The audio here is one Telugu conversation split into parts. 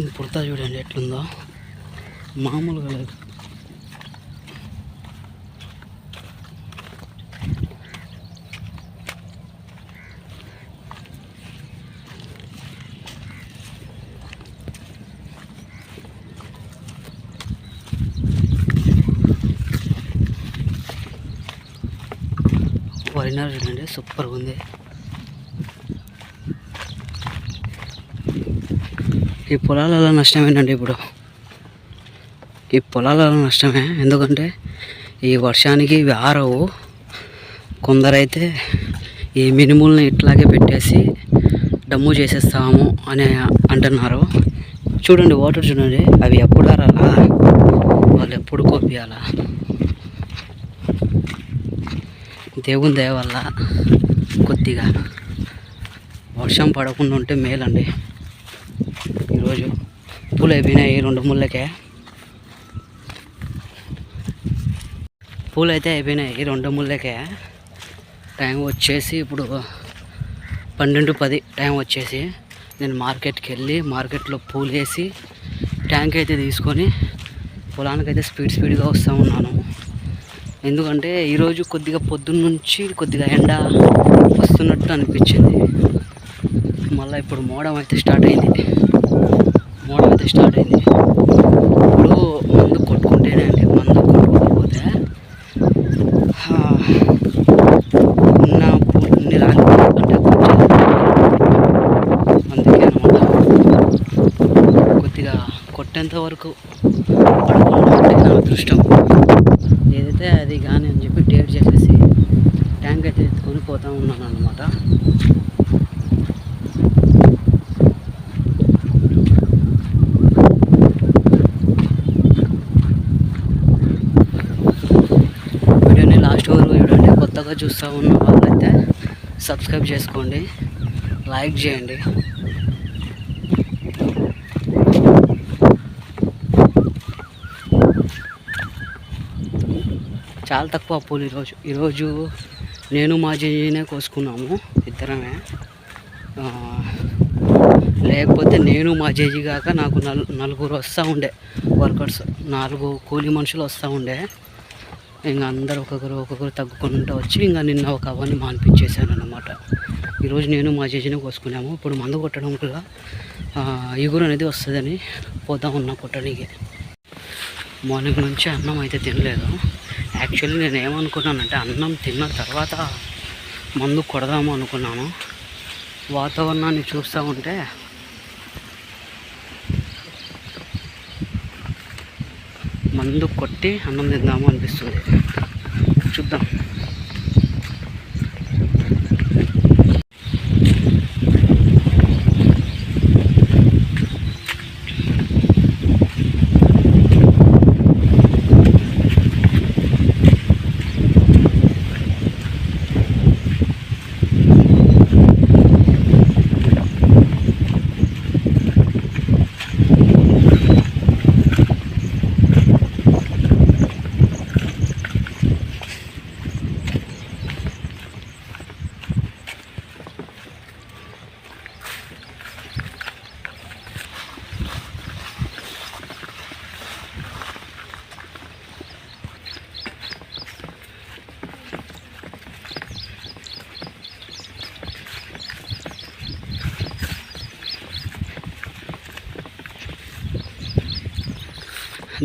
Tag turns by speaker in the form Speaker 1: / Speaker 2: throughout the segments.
Speaker 1: ఇది పుడతా చూడండి ఎట్లుందో. మామూలుగా లేదు. వరినారు చూడండి సూపర్గా ఉంది. ఈ పొలాలలో నష్టమేనండి ఇప్పుడు. ఈ పొలాలలో నష్టమే. ఎందుకంటే ఈ వర్షానికి ఇవి ఆరవు. కొందరైతే ఈ మినుముల్ని ఇట్లాగే పెట్టేసి డమ్ము చేసేస్తాము అని అంటున్నారు. చూడండి వాటర్ చూడండి. అవి ఎప్పుడు ఆరాలా వాళ్ళు ఎప్పుడు కోపియాలా దేవుని దయ వల్ల కొద్దిగా వర్షం పడకుండా ఉంటే మేలండి. ఈరోజు పూలు అయిపోయినాయి రెండు ముళ్ళకే. పూలు అయితే అయిపోయినాయి రెండు ముళ్ళకే. టైం వచ్చేసి ఇప్పుడు పన్నెండు పది టైం వచ్చేసి. నేను మార్కెట్కి వెళ్ళి మార్కెట్లో పూలు వేసి ట్యాంక్ అయితే తీసుకొని పొలానికి అయితే స్పీడ్ స్పీడ్గా వస్తూ ఉన్నాను. ఎందుకంటే ఈరోజు కొద్దిగా పొద్దున్న నుంచి కొద్దిగా ఎండ వస్తున్నట్టు అనిపించింది. మళ్ళీ ఇప్పుడు మోడం అయితే స్టార్ట్ అయింది మోడం అయితే స్టార్ట్ అయింది ఇప్పుడు మందు కొట్టుకుంటేనే అండి మందు కొట్టుకోకపోతే ఆ, ఉన్న పూలని రాలి అంటే అందుకే అనమాట కొద్దిగా కొట్టేంత వరకు పడకుండా నా అదృష్టం. ఏదైతే అది కానీ అని చెప్పి టేప్ చేసేసి ట్యాంక్ అయితే ఎత్తుకొని పోతా ఉన్నాను అనమాట వీడియోని లాస్ట్ వరకు చూడండి కొత్తగా చూస్తూ ఉన్న వాళ్ళైతే సబ్స్క్రైబ్ చేసుకోండి లైక్ చేయండి. చాలా తక్కువ పూలు ఈరోజు ఈరోజు నేను మా జేజీనే కోసుకున్నాము ఇద్దరమే. లేకపోతే నేను మా జేజీ కాక నాకు నలు నలుగురు వస్తూ ఉండే వర్కర్స్. నాలుగు కూలీ మనుషులు వస్తూ ఉండే. ఇంకా అందరు ఒక్కొక్కరు ఒక్కొక్కరు తగ్గుకుంటూ వచ్చి ఇంకా నిన్న ఒక అవన్నీ మాన్పించేశాను అనమాట ఈరోజు నేను మా జేజీనే కోసుకున్నాము. ఇప్పుడు మందు కొట్టడం కూడా ఎగురు అనేది వస్తుందని పోతా ఉన్నా కొట్టడానికి మార్నింగ్ నుంచి అన్నం అయితే తినలేదు. యాక్చువల్లీ నేను ఏమనుకున్నానంటే అన్నం తిన్న తర్వాత మందు కొడదాము అనుకున్నాను. వాతావరణాన్ని చూస్తూ ఉంటే మందు కొట్టి అన్నం తిందాము అనిపిస్తుంది. చూద్దాం.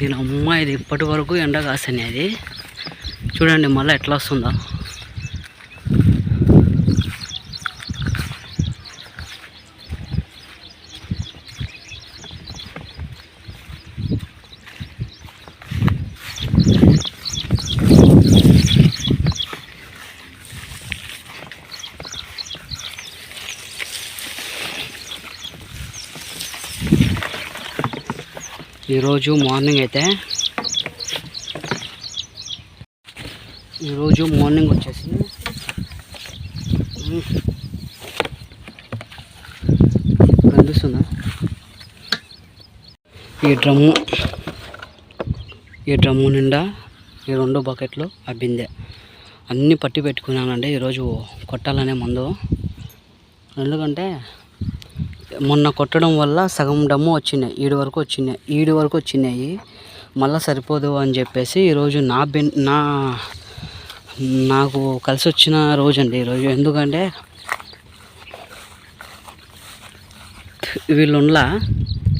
Speaker 1: దీని అమ్మ ఇది ఇప్పటి వరకు ఎండ కాసని చూడండి మళ్ళీ ఎట్లా వస్తుందో. ఈరోజు మార్నింగ్ అయితే ఈరోజు మార్నింగ్ వచ్చేసి కనిపిస్తుందా? ఈ డ్రమ్ము ఈ డ్రమ్ము నిండా ఈ రెండు బకెట్లు ఆ బిందె. అన్నీ పట్టి పెట్టుకున్నానండి. ఈరోజు కొట్టాలనే మందు. ఎందుకంటే మొన్న కొట్టడం వల్ల సగం డమ్ము వచ్చినాయి ఈడు వరకు వచ్చినాయి ఈడు వరకు వచ్చినాయి. మళ్ళీ సరిపోదు అని చెప్పేసి ఈరోజు నా బెన్ నా నాకు కలిసి వచ్చిన రోజు అండి ఈరోజు ఎందుకంటే వీళ్ళుండ్లా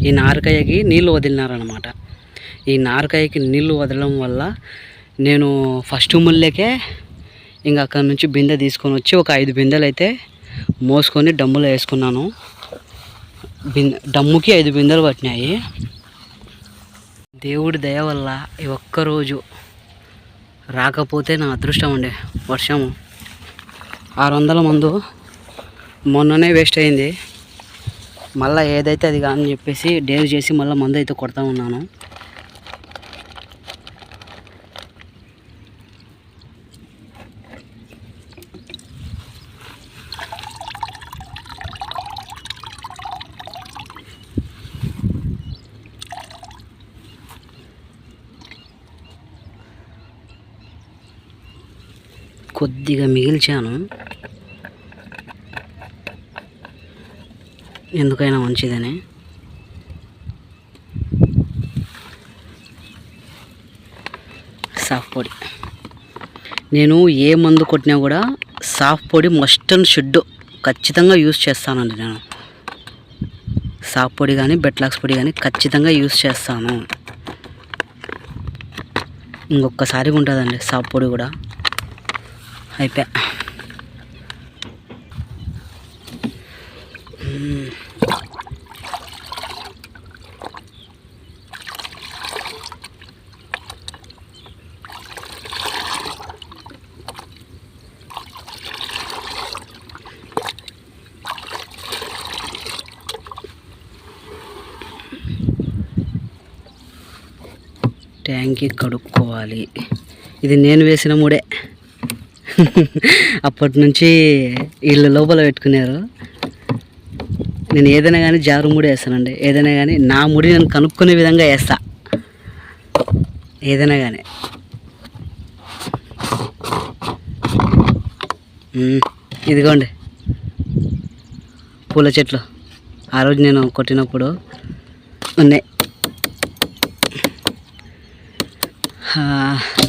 Speaker 1: ఈ నారకాయకి నీళ్ళు వదిలినారనమాట ఈ నారకాయకి నీళ్ళు వదలడం వల్ల నేను ఫస్ట్ ముళ్ళకే ఇంకా అక్కడ నుంచి బిందె తీసుకొని వచ్చి ఒక ఐదు బిందెలు అయితే మోసుకొని డమ్ములో వేసుకున్నాను. బిందె డమ్ముకి ఐదు బిందెలు పట్టినాయి. దేవుడి దయ వల్ల ఈ ఒక్కరోజు రాకపోతే నా అదృష్టం ఉండే వర్షము. ఆరు వందల మందు మొన్ననే వేస్ట్ అయింది. మళ్ళీ ఏదైతే అది కాదని చెప్పేసి డేర్ చేసి మళ్ళీ మందు అయితే కొడతా ఉన్నాను. కొద్దిగా మిగిల్చాను. ఎందుకైనా మంచిదని. సాఫ్ పొడి. నేను ఏ మందు కొట్టినా కూడా సాఫ్ పొడి మస్ట్ అండ్ షుడ్ ఖచ్చితంగా యూస్ చేస్తానండి నేను. సాఫ్ పొడి కానీ బెట్లాక్స్ పొడి కానీ ఖచ్చితంగా యూస్ చేస్తాను. ఇంకొకసారి ఉంటుందండి సాఫ్ పొడి కూడా. అయిపోయా ట్యాంకి కడుక్కోవాలి. ఇది నేను వేసిన మూడే. అప్పటి నుంచి వీళ్ళు లోపల పెట్టుకున్నారు. నేను ఏదైనా కానీ జారు ముడి వేస్తానండి. ఏదైనా కానీ నా ముడి నేను కనుక్కునే విధంగా వేస్తా. ఏదైనా కానీ ఇదిగోండి. పూల చెట్లు. ఆ రోజు నేను కొట్టినప్పుడు ఉన్నాయి.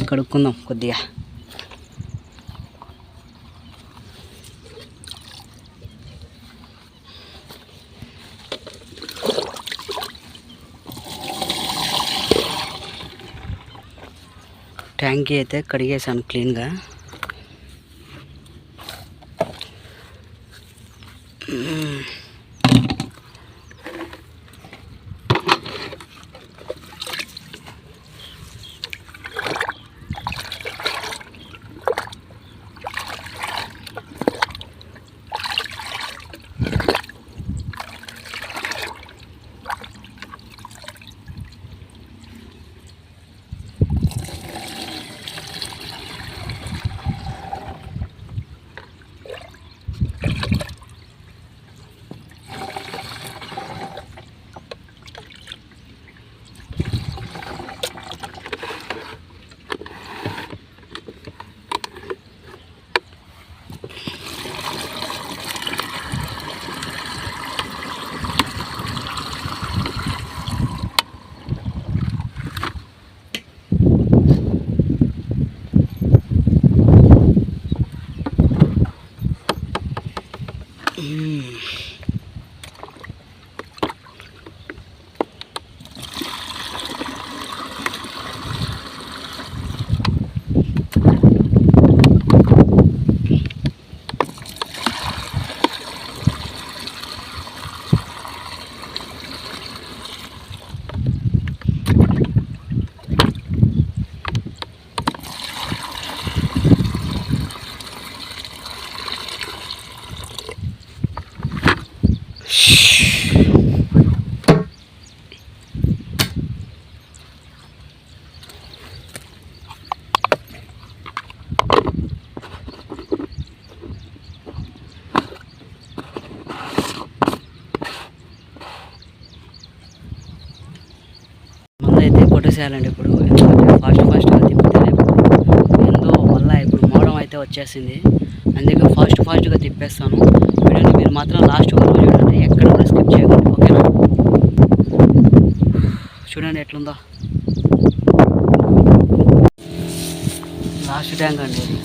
Speaker 1: కడుక్కుందాం కొద్దిగా. ట్యాంకీ అయితే కడిగేసాను క్లీన్గా. వచ్చేసింది. అందుకే ఫాస్ట్ ఫాస్ట్గా తిప్పేస్తాను. వీడియోని మీరు మాత్రం లాస్ట్ వరకు చూడండి. ఎక్కడ కూడా స్కిప్ చేయకూడదు ఓకేనా? చూడండి ఎట్లుందో. లాస్ట్ ట్యాంక్ అండి ఇది.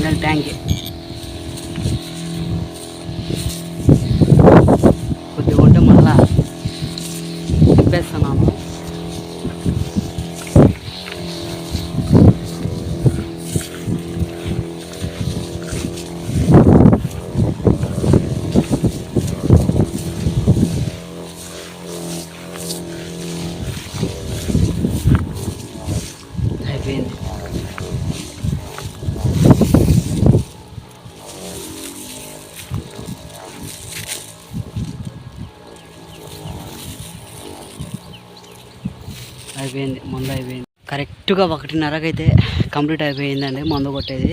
Speaker 1: ఫైనల్ ట్యాంక్ కొద్దిగా ఉంటే మళ్ళా తిప్పేస్తున్నాము అయిపోయింది అయిపోయింది మందు అయిపోయింది కరెక్ట్గా ఒకటిన్నరకు అయితే కంప్లీట్ అయిపోయిందండి మందు కొట్టేది.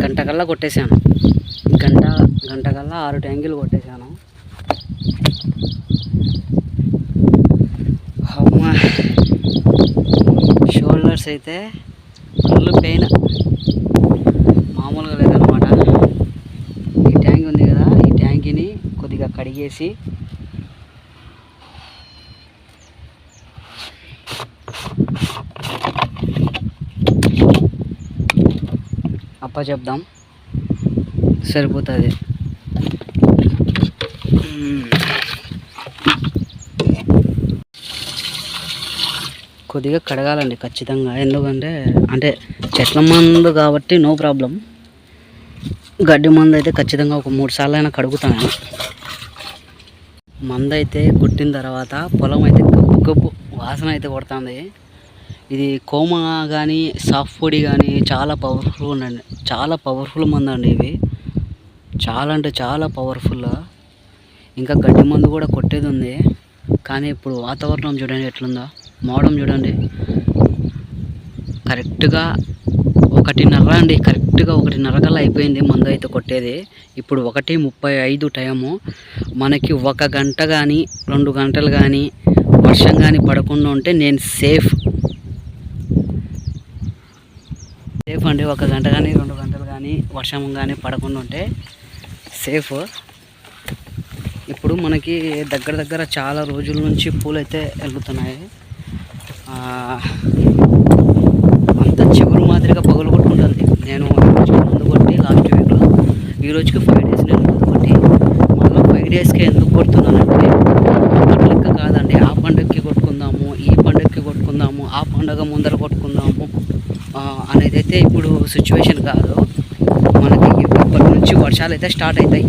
Speaker 1: గంట కల్లా కొట్టేశాను. గంట గంట కల్లా ఆరు ట్యాంకులు కొట్టేశాను. అమ్మా షోల్డర్స్ అయితే ఫుల్ పెయిన్. మామూలుగా లేదనమాట ఈ ట్యాంక్ ఉంది కదా ఈ ట్యాంకీని కొద్దిగా కడిగేసి అప్ప చెప్దాం సరిపోతుంది. కొద్దిగా కడగాలండి ఖచ్చితంగా. ఎందుకంటే అంటే చెట్ల మందు కాబట్టి నో ప్రాబ్లం. గడ్డి మందు అయితే ఖచ్చితంగా ఒక మూడు సార్లు అయినా కడుగుతాను మందు అయితే కొట్టిన తర్వాత పొలం అయితే గబ్బు గబ్బు వాసన అయితే కొడుతుంది. ఇది కోమ కానీ సాఫ్ట్ పొడి కానీ చాలా పవర్ఫుల్ ఉండండి చాలా పవర్ఫుల్ మందు అండి ఇవి. చాలా అంటే చాలా పవర్ఫుల్ ఇంకా గడ్డి మందు కూడా కొట్టేది ఉంది. కానీ ఇప్పుడు వాతావరణం చూడండి ఎట్లుందో. మోడం చూడండి. కరెక్ట్గా ఒకటిన్నర అండి. కరెక్ట్గా ఒకటిన్నర కల్లా అయిపోయింది మందు అయితే కొట్టేది. ఇప్పుడు ఒకటి ముప్పై ఐదు టైము. మనకి ఒక గంట కానీ రెండు గంటలు కానీ వర్షం కానీ పడకుండా ఉంటే నేను సేఫ్. సేఫ్ అండి ఒక గంట కానీ రెండు గంటలు కానీ వర్షం కానీ పడకుండా ఉంటే సేఫ్. ఇప్పుడు మనకి దగ్గర దగ్గర చాలా రోజుల నుంచి పూలు అయితే వెళ్తున్నాయి అంత చిగురు మాదిరిగా పగులు కొట్టుకుంటుంది నేను ముందు కొట్టి లాస్ట్ వీక్లో ఈ రోజుకి ఫైవ్ డేస్ నేను ముందు కొట్టి మళ్ళీ ఫైవ్ డేస్కి ఎందుకు కొడుతున్నానంటే అప్పటి లెక్క కాదండి ఆ పండుగకి కొట్టుకుందాము ఈ పండుగకి కొట్టుకుందాము ఆ పండుగ ముందర అయితే ఇప్పుడు సిచ్యువేషన్ కాదు. మనకి ఇప్పటి నుంచి వర్షాలు అయితే స్టార్ట్ అవుతాయి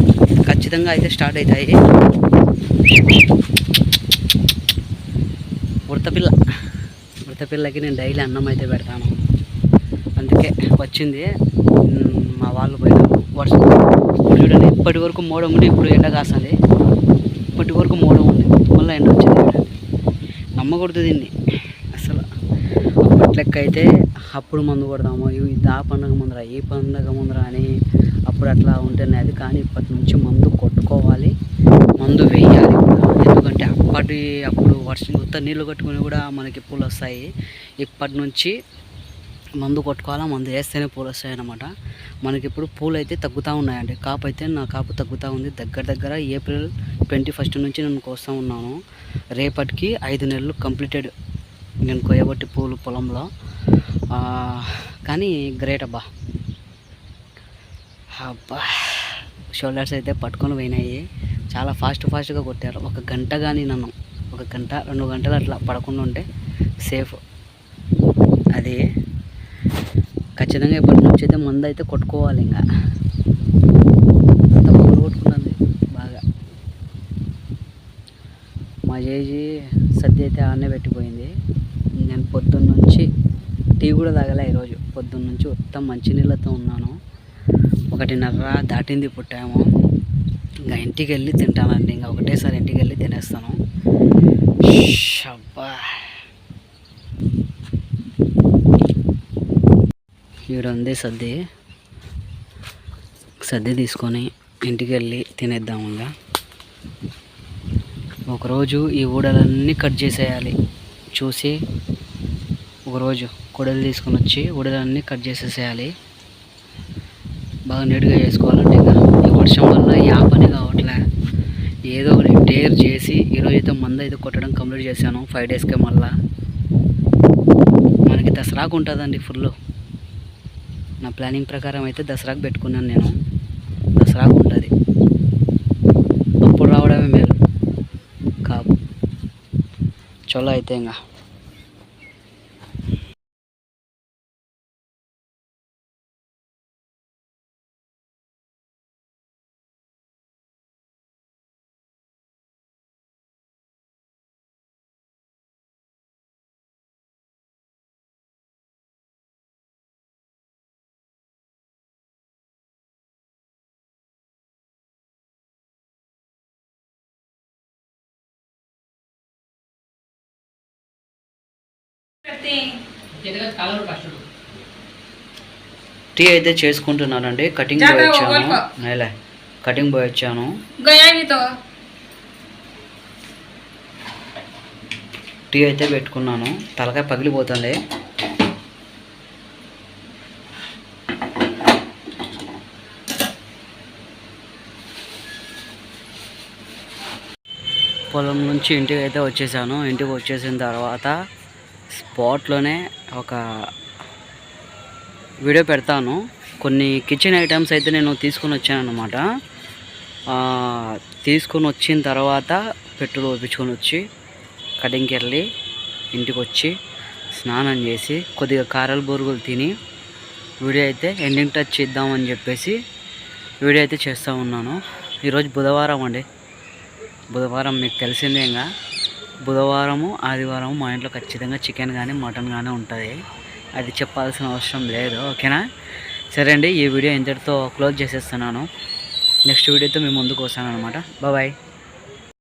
Speaker 1: ఖచ్చితంగా అయితే స్టార్ట్ అవుతాయి ఉడతపిల్ల ఉడతపిల్లకి నేను డైలీ అన్నం అయితే పెడతాను. అందుకే వచ్చింది. మా వాళ్ళు పోయినారు వర్షం. చూడండి ఇప్పటి వరకు మోడం ఉండి ఇప్పుడు ఎండ కాస్తుంది. ఇప్పటి వరకు మోడం ఉంది మళ్ళీ ఎండ వచ్చింది నమ్మకూడదు దీన్ని. అసలు అప్పటి లెక్క అయితే అప్పుడు మందు కొడదాము ఇవి ఇది ఆ పండుగ ముందర ఈ పండుగ ముందర అని అప్పుడు అట్లా ఉంటేనే అది. కానీ ఇప్పటి నుంచి మందు కొట్టుకోవాలి మందు వేయాలి ఎందుకంటే అప్పటి అప్పుడు వర్షం కొత్త నీళ్ళు కట్టుకుని కూడా మనకి పూలు వస్తాయి. ఇప్పటి నుంచి మందు కొట్టుకోవాలా మందు వేస్తేనే పూలు వస్తాయి అనమాట మనకి ఇప్పుడు పూలు అయితే తగ్గుతూ ఉన్నాయండి. కాపు అయితే నా కాపు తగ్గుతూ ఉంది. దగ్గర దగ్గర ఏప్రిల్ ట్వంటీ ఫస్ట్ నుంచి నేను కోస్తూ ఉన్నాను. రేపటికి ఐదు నెలలు కంప్లీటెడ్ నేను కొయ్యబట్టి పూలు పొలంలో. కానీ గ్రేట్ అబ్బా. అబ్బా షోల్డర్స్ అయితే పట్టుకొని పోయినాయి. చాలా ఫాస్ట్ ఫాస్ట్గా కొట్టారు. ఒక గంట కానీ నన్ను ఒక గంట రెండు గంటలు అట్లా పడకుండా ఉంటే సేఫ్ అది ఖచ్చితంగా ఇప్పటి నుంచి అయితే మందు అయితే కొట్టుకోవాలి ఇంకా. అంత పగులు కొట్టుకున్నది బాగా. మా జేజీ సద్య అయితే ఆడనే పెట్టిపోయింది. నేను పొద్దున్న నుంచి టీ కూడా తాగలే ఈరోజు. పొద్దున్న నుంచి మొత్తం మంచినీళ్ళతో ఉన్నాను. ఒకటిన్నర దాటింది ఇప్పుడు టైము ఇంకా ఇంటికి వెళ్ళి తింటానండి. ఇంకా ఒకటేసారి ఇంటికి వెళ్ళి తినేస్తాను. షబ్బా. ఈడ ఉంది సద్ది. సద్ది తీసుకొని ఇంటికి వెళ్ళి తినేద్దాము ఇంకా. ఒకరోజు ఈ ఊడలన్నీ కట్ చేసేయాలి. చూసి ఒకరోజు కొడలు తీసుకొని వచ్చి ఉడలన్నీ కట్ చేసేసేయాలి. బాగా నీట్గా చేసుకోవాలంటే ఇంకా ఈ వర్షం వల్ల యా పని కావట్లే. ఏదో ఒకటి టేర్ చేసి ఈరోజు అయితే మంద అయితే కొట్టడం కంప్లీట్ చేశాను. ఫైవ్ డేస్కే మళ్ళా. మనకి దసరాకు ఉంటుందండి ఫుల్ నా ప్లానింగ్ ప్రకారం అయితే దసరాకు పెట్టుకున్నాను నేను. దసరాకు ఉంటుంది. అప్పుడు రావడమే మేలు. కాపు చలో అయితే ఇంకా. టీ అయితే చేసుకుంటున్నానండి. కటింగ్ బాయ్ వచ్చాను నేలే కటింగ్ బాయ్ వచ్చాను టీ అయితే పెట్టుకున్నాను. తలకాయ పగిలిపోతుంది. పొలం నుంచి ఇంటికి అయితే వచ్చేసాను. ఇంటికి వచ్చేసిన తర్వాత స్పాట్లోనే ఒక వీడియో పెడతాను. కొన్ని కిచెన్ ఐటమ్స్ అయితే నేను తీసుకొని వచ్చాను అనమాట తీసుకొని వచ్చిన తర్వాత పెట్రోల్ ఒప్పించుకొని వచ్చి కటింగ్కి వెళ్ళి ఇంటికి వచ్చి స్నానం చేసి కొద్దిగా కారల బొరుగులు తిని వీడియో అయితే ఎండింగ్ టచ్ చేద్దామని చెప్పేసి వీడియో అయితే చేస్తూ ఉన్నాను. ఈరోజు బుధవారం అండి. బుధవారం మీకు తెలిసిందే ఇంకా. బుధవారము ఆదివారము మా ఇంట్లో ఖచ్చితంగా చికెన్ కానీ మటన్ కానీ ఉంటుంది. అది చెప్పాల్సిన అవసరం లేదు ఓకేనా? సరే అండి ఈ వీడియో ఇంతటితో క్లోజ్ చేసేస్తున్నాను. నెక్స్ట్ వీడియోతో మేము ముందుకు వస్తాను అనమాట బాయ్.